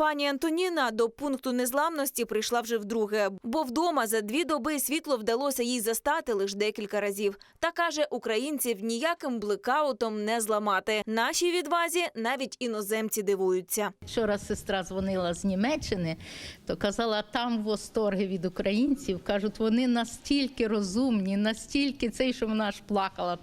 Пані Антоніна до пункту незламності прийшла вже вдруге, бо вдома за дві доби світло вдалося їй застати лише декілька разів. Та каже, українців ніяким блекаутом не зламати. Нашій відвазі навіть іноземці дивуються. Вчора сестра дзвонила з Німеччини, то казала, там восторги від українців. Кажуть, вони настільки розумні, настільки цей, що вона аж плакала.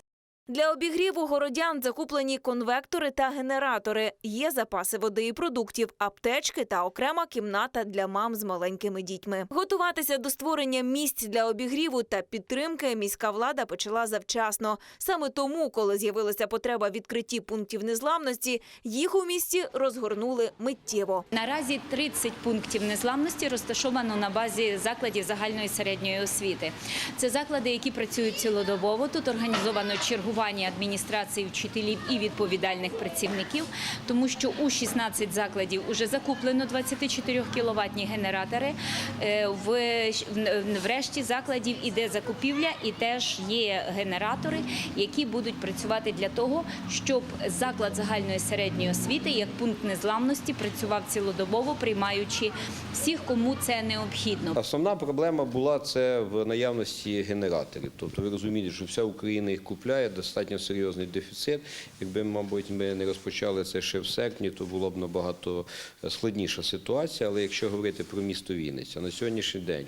Для обігріву городян закуплені конвектори та генератори. Є запаси води і продуктів, аптечки та окрема кімната для мам з маленькими дітьми. Готуватися до створення місць для обігріву та підтримки міська влада почала завчасно. Саме тому, коли з'явилася потреба відкритті пунктів незламності, їх у місті розгорнули миттєво. Наразі 30 пунктів незламності розташовано на базі закладів загальної середньої освіти. Це заклади, які працюють цілодобово. Тут організовано чергування адміністрації, вчителів і відповідальних працівників, тому що у 16 закладів вже закуплено 24 кіловатні генератори. Е, в решті закладів іде закупівля, і теж є генератори, які будуть працювати для того, щоб заклад загальної середньої освіти як пункт незламності працював цілодобово, приймаючи всіх, кому це необхідно. Основна проблема була це в наявності генераторів. Тобто ви розумієте, що вся Україна їх купляє, достатньо серйозний дефіцит. Якби, мабуть, ми не розпочали це ще в серпні, то було б набагато складніша ситуація. Але якщо говорити про місто Вінниця, на сьогоднішній день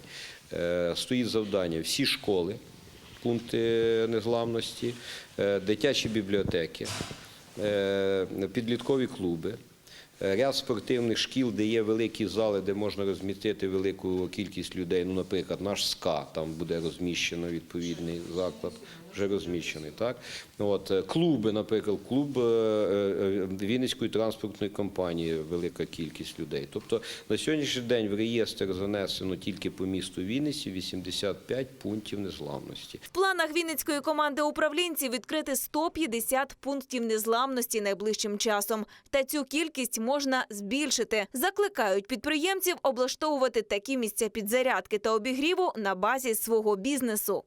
е, стоїть завдання всі школи, пункти незламності, е, дитячі бібліотеки, е, підліткові клуби. Е, Ряд спортивних шкіл, де є великі зали, де можна розмістити велику кількість людей. Ну, наприклад, наш СКА, там буде розміщено відповідний заклад, вже розміщений. Так? От, е, клуби, наприклад, клуб е, Вінницької транспортної компанії, велика кількість людей. Тобто на сьогоднішній день в реєстр занесено тільки по місту Вінниці 85 пунктів незламності. В планах Вінницької команди управлінців відкрити 150 пунктів незламності найближчим часом. Та цю кількість можна збільшити. Закликають підприємців облаштовувати такі місця підзарядки та обігріву на базі свого бізнесу.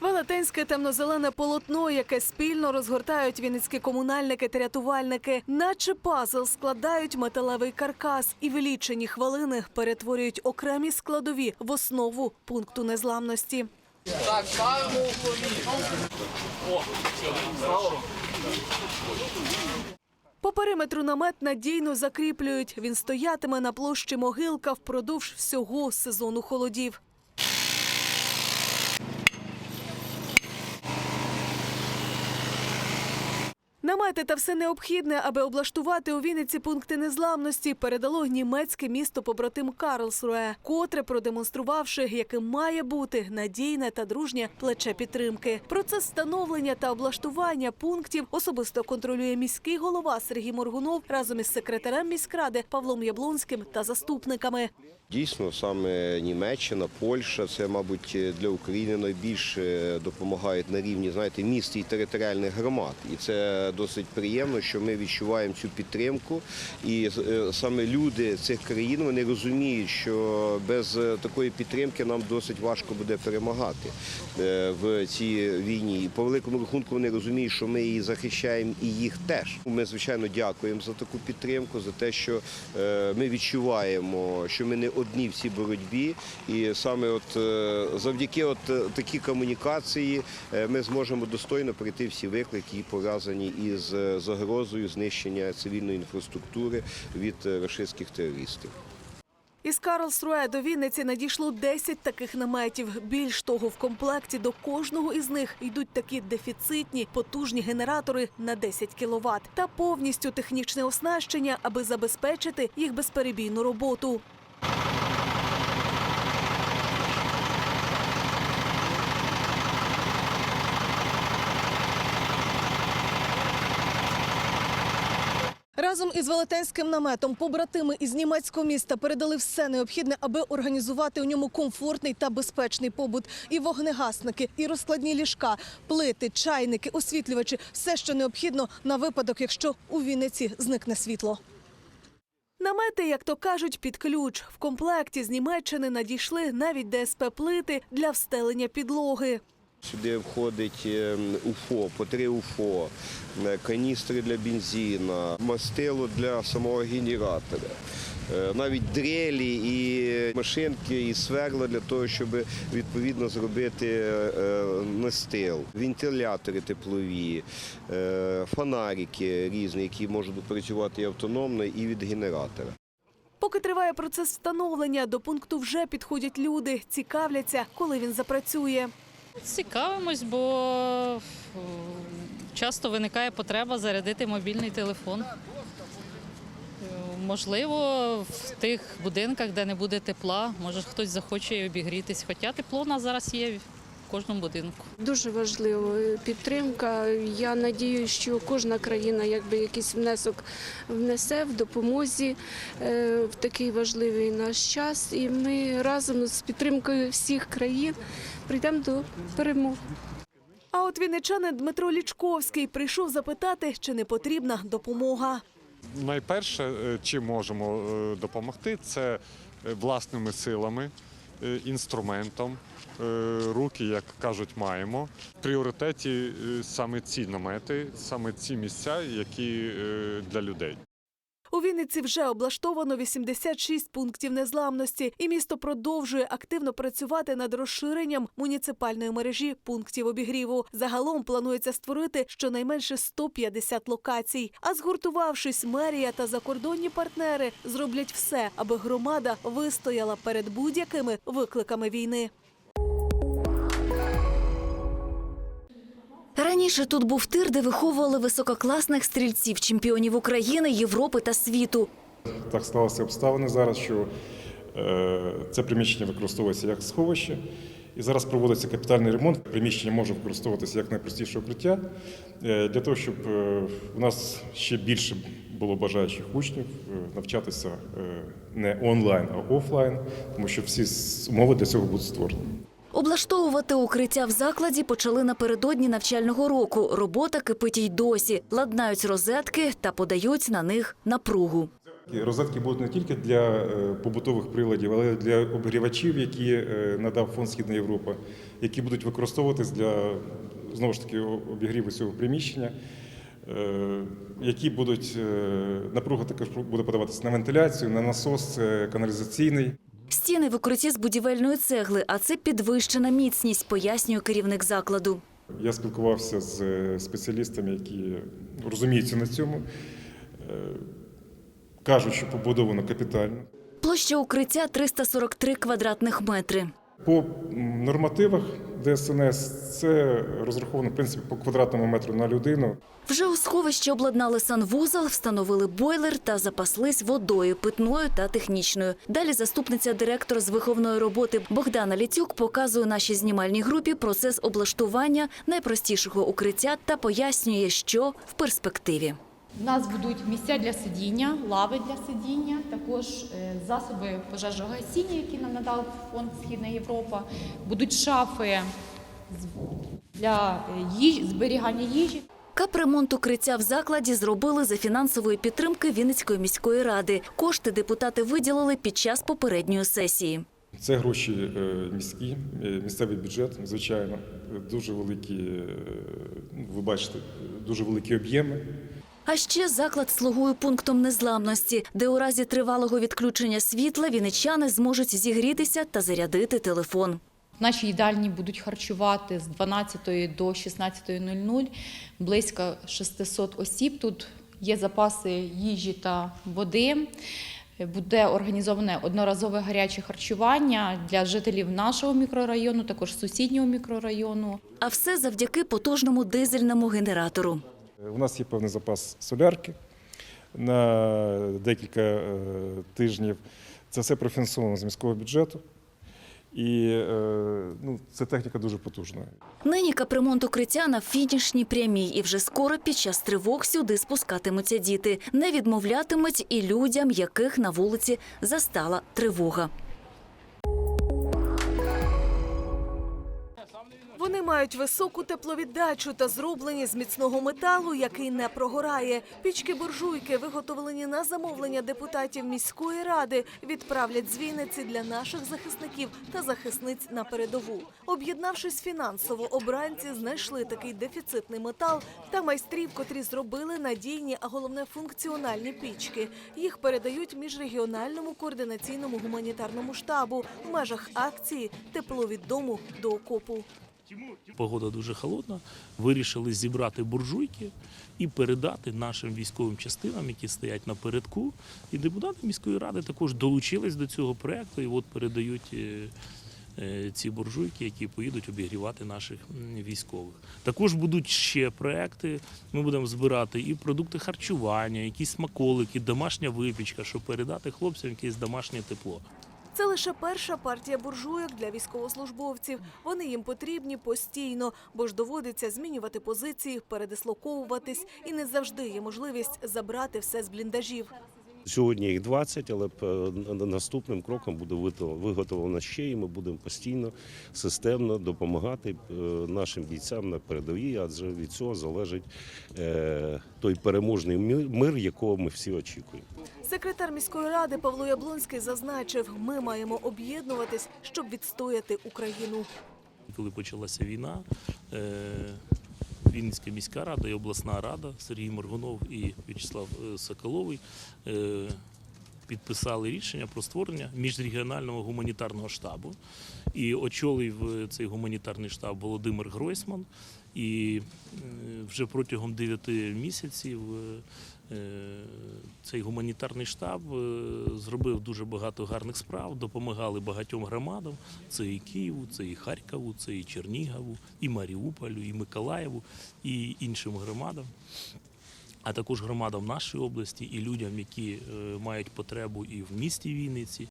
Велетенське темно-зелене полотно, яке спільно розгортають вінницькі комунальники та рятувальники, наче пазл складають металевий каркас і в лічені хвилини перетворюють окремі складові в основу пункту незламності. По периметру намет надійно закріплюють. Він стоятиме на площі могилка впродовж всього сезону холодів. Намети та все необхідне, аби облаштувати у Вінниці пункти незламності, передало німецьке місто побратим Карлсруе, котре продемонструвавши, яким має бути надійне та дружнє плече підтримки. Процес встановлення та облаштування пунктів особисто контролює міський голова Сергій Моргунов разом із секретарем міськради Павлом Яблонським та заступниками. Дійсно, саме Німеччина, Польща, це, мабуть, для України найбільше допомагають на рівні знаєте, міст і територіальних громад. І це досить приємно, що ми відчуваємо цю підтримку. І е, саме люди цих країн вони розуміють, що без е, такої підтримки нам досить важко буде перемагати е, в цій війні. І по великому рахунку вони розуміють, що ми її захищаємо і їх теж. Ми, звичайно, дякуємо за таку підтримку, за те, що ми відчуваємо, що ми не одні в цій боротьбі, і саме от завдяки от такій комунікації ми зможемо достойно пройти всі виклики, які пов'язані із загрозою знищення цивільної інфраструктури від е, рашистських терористів. Із Карлсруе до Вінниці надійшло 10 таких наметів. Більш того, в комплекті до кожного із них йдуть такі дефіцитні потужні генератори на 10 кВт та повністю технічне оснащення, аби забезпечити їх безперебійну роботу. Разом із велетенським наметом побратими із німецького міста передали все необхідне, аби організувати у ньому комфортний та безпечний побут. І вогнегасники, і розкладні ліжка, плити, чайники, освітлювачі все, що необхідно на випадок, якщо у Вінниці зникне світло. Намети, як то кажуть, під ключ. В комплекті з Німеччини надійшли навіть ДСП-плити для встелення підлоги. Сюди входить е, УФО, по три УФО, е, каністри для бензину, мастило для самого генератора. е, Навіть дрелі і машинки, і сверла для того, щоб відповідно зробити настил, вентилятори теплові, фонарики різні, які можуть працювати і автономно, і від генератора. Поки триває процес встановлення, до пункту вже підходять люди, цікавляться, коли він запрацює. Цікавимось, бо часто виникає потреба зарядити мобільний телефон. Можливо, в тих будинках, де не буде тепла, може хтось захоче обігрітись. Хоча тепло у нас зараз є в кожному будинку. Дуже важливо підтримка. Я надію, що кожна країна якби якийсь внесок внесе в допомозі е, в такий важливий наш час. І ми разом з підтримкою всіх країн прийдемо до перемоги. А от вінничанин Дмитро Лічковський прийшов запитати, чи не потрібна допомога. Найперше, е, чим можемо е, допомогти, це власними силами, інструментом. Е, Руки, як кажуть, маємо. В пріоритеті е, саме ці намети, саме ці місця, які е, для людей. У Вінниці вже облаштовано 86 пунктів незламності, і місто продовжує активно працювати над розширенням муніципальної мережі пунктів обігріву. Загалом планується створити щонайменше 150 локацій. А згуртувавшись, мерія та закордонні партнери зроблять все, аби громада вистояла перед будь-якими викликами війни. Раніше тут був тир, де виховували висококласних стрільців, чемпіонів України, Європи та світу. Так склалися обставини зараз, що е, це приміщення використовується як сховище. І зараз проводиться капітальний ремонт. Приміщення може використовуватися як найпростіше укриття е, для того, щоб е, у нас ще більше було бажаючих учнів навчатися не онлайн, а офлайн, тому що всі умови для цього будуть створені. Облаштовувати укриття в закладі почали напередодні навчального року. Робота кипить й досі. Ладнають розетки та подають на них напругу. Розетки будуть не тільки для е, побутових приладів, але й для обігрівачів, які е, надав фонд Східна Європа, які будуть використовуватись для знову ж таки обігріву цього приміщення, е, які будуть напруга також буде подаватися на вентиляцію, на насос каналізаційний. Стіни в укритті з будівельної цегли, а це підвищена міцність, пояснює керівник закладу. Я спілкувався з е, спеціалістами, які розуміються на цьому. Е, Кажуть, що побудовано капітально. Площа укриття 343 квадратних метри. По нормативах ДСНС це розраховано в принципі по квадратному метру на людину. Вже у сховищі обладнали санвузол, встановили бойлер та запаслись водою питною та технічною. Далі заступниця директора з виховної роботи Богдана Ліцюк показує нашій знімальній групі процес облаштування найпростішого укриття та пояснює, що в перспективі. У нас будуть місця для сидіння, лави для сидіння, також е, засоби пожежогасіння, які нам надав фонд Східна Європа. Будуть шафи з- для е, їжі, зберігання їжі. Капремонт укриття в закладі зробили за фінансової підтримки Вінницької міської ради. Кошти депутати виділили під час попередньої сесії. Це гроші е, міські, місцевий бюджет, звичайно, дуже великі, ну, ви бачите, дуже великі об'єми. А ще заклад слугує пунктом незламності, де у разі тривалого відключення світла вінничани зможуть зігрітися та зарядити телефон. В нашій їдальні будуть харчувати з 12 до 16.00 близько 600 осіб. Тут є запаси їжі та води. Буде організоване одноразове гаряче харчування для жителів нашого мікрорайону, також сусіднього мікрорайону. А все завдяки потужному дизельному генератору. Е, У нас є певний запас солярки на декілька е, тижнів. Це все профінансовано з міського бюджету. І е, ну, це техніка дуже потужна. Нині капремонт укриття на фінішній прямій, і вже скоро під час тривог сюди спускатимуться діти. Не відмовлятимуть і людям, яких на вулиці застала тривога. Вони мають високу тепловіддачу та зроблені з міцного металу, який не прогорає. Пічки буржуйки, виготовлені на замовлення депутатів міської ради, відправлять з Вінниці для наших захисників та захисниць на передову. Об'єднавшись фінансово, обранці знайшли такий дефіцитний метал та майстрів, котрі зробили надійні, а головне функціональні пічки. Їх передають міжрегіональному координаційному гуманітарному штабу в межах акції Тепло від дому до окопу. Погода дуже холодна. Вирішили зібрати буржуйки і передати нашим військовим частинам, які стоять напередку. І депутати міської ради також долучились до цього проекту і от передають. е, е, Ці буржуйки, які поїдуть обігрівати наших військових. Також будуть ще проекти. Ми будемо збирати і продукти харчування, якісь смаколики, домашня випічка, щоб передати хлопцям якесь домашнє тепло. Це лише перша партія буржуйок для військовослужбовців. Вони їм потрібні постійно, бо ж доводиться змінювати позиції, передислоковуватись, і не завжди є можливість забрати все з бліндажів. Сьогодні їх 20, але е, наступним кроком буде вито- виготовлено ще, і ми будемо постійно системно допомагати е, нашим бійцям на передовій, адже від цього залежить е, той переможний мир, мир, якого ми всі очікуємо. Секретар міської ради Павло Яблонський зазначив, ми маємо об'єднуватись, щоб відстояти Україну. Коли почалася війна, Вінницька міська рада і обласна рада Сергій Моргунов і В'ячеслав е, Соколовий е, підписали рішення про створення міжрегіонального гуманітарного штабу. І очолив е, цей гуманітарний штаб Володимир Гройсман. І е, вже протягом 9 місяців е, е, цей гуманітарний штаб зробив дуже багато гарних справ, допомагали багатьом громадам. Це і Києву, це і Харкову, це і Чернігову, і Маріуполю, і Миколаєву, і іншим громадам. А також громадам нашої області і людям, які мають потребу і в місті Вінниці.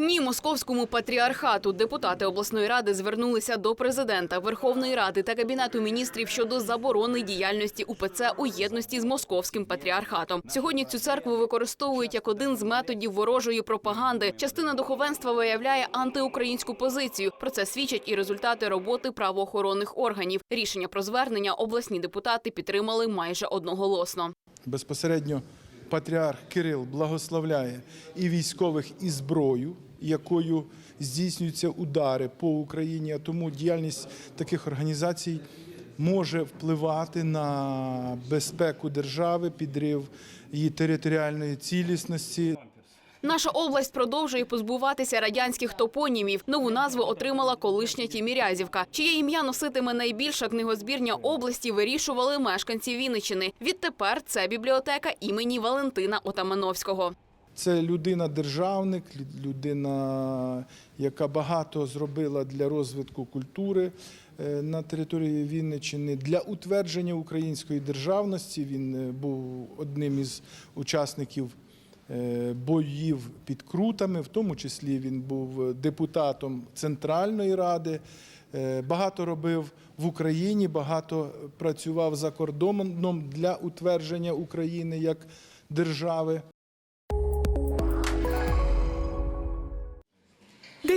Ні, московському патріархату депутати обласної ради звернулися до президента Верховної Ради та кабінету міністрів щодо заборони діяльності УПЦ у єдності з московським патріархатом. Сьогодні цю церкву використовують як один з методів ворожої пропаганди. Частина духовенства виявляє антиукраїнську позицію. Про це свідчать і результати роботи правоохоронних органів. Рішення про звернення обласні депутати підтримали майже одноголосно. Безпосередньо патріарх Кирил благословляє і військових, і зброю, якою здійснюються удари по Україні. Тому діяльність таких організацій може впливати на безпеку держави, підрив її територіальної цілісності. Наша область продовжує позбуватися радянських топонімів. Нову назву отримала колишня Тімірязівка. Чиє ім'я носитиме найбільша книгозбірня області, вирішували мешканці Вінничини. Відтепер це бібліотека імені Валентина Отамановського. Це людина-державник, людина, яка багато зробила для розвитку культури е, на території Вінниччини. Для утвердження української державності він е, був одним із учасників е, боїв під Крутами, в тому числі він був депутатом Центральної Ради. Багато робив в Україні, багато працював за кордоном для утвердження України як держави.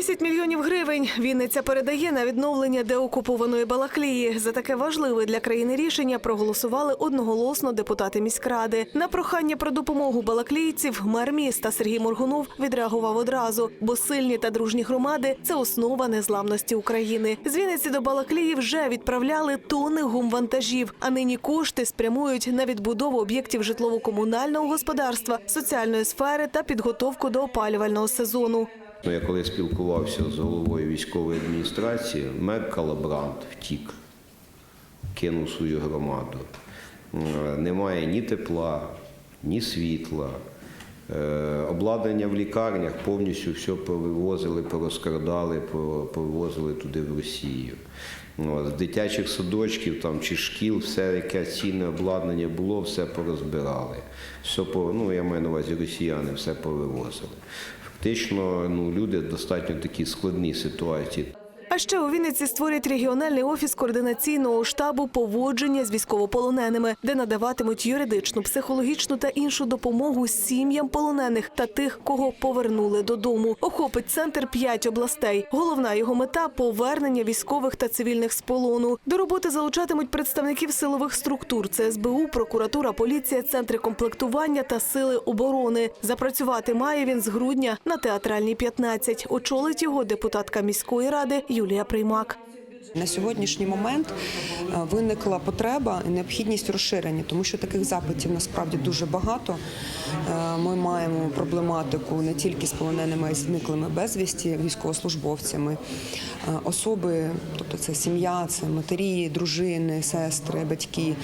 10 мільйонів гривень Вінниця передає на відновлення деокупованої Балаклії. За таке важливе для країни рішення проголосували одноголосно депутати міськради. На прохання про допомогу балаклійців мер міста Сергій Моргунов відреагував одразу, бо сильні та дружні громади це основа незламності України. З Вінниці до Балаклії вже відправляли тони гумвантажів, а нині кошти спрямують на відбудову об'єктів житлово-комунального господарства, соціальної сфери та підготовку до опалювального сезону. Ну, Я коли спілкувався з головою військової адміністрації, мер Калабрант втік, кинув свою громаду. Е, Немає ні тепла, ні світла. Е, Обладнання в лікарнях повністю все повивозили, порозкрадали, повивозили туди в Росію. З дитячих садочків там, чи шкіл, все, яке цінне обладнання було, все порозбирали. Все ну, я маю на увазі росіяни, все повивозили. Фактично, ну, люди достатньо такі складні ситуації. А ще у Вінниці створять регіональний офіс координаційного штабу поводження з військовополоненими, де надаватимуть юридичну, психологічну та іншу допомогу сім'ям полонених та тих, кого повернули додому. Охопить центр п'ять областей. Головна його мета повернення військових та цивільних з полону. До роботи залучатимуть представників силових структур: це СБУ, прокуратура, поліція, центри комплектування та сили оборони. Запрацювати має він з грудня на театральній 15. Очолить його депутатка міської ради Юлія Приймак. На сьогоднішній момент е, виникла потреба і необхідність розширення, тому що таких запитів насправді дуже багато. Е, Ми маємо проблематику не тільки з полоненими, а й зниклими безвісті військовослужбовцями. Е, Особи, тобто це сім'я, це матері, дружини, сестри, батьки.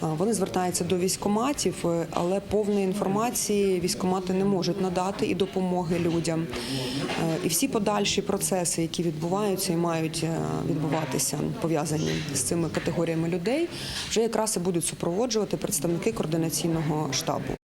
Вони звертаються до військоматів, але повної інформації військомати не можуть надати і допомоги людям. І всі подальші процеси, які відбуваються і мають е, відбуватися, пов'язані з цими категоріями людей, вже якраз і будуть супроводжувати представники координаційного штабу.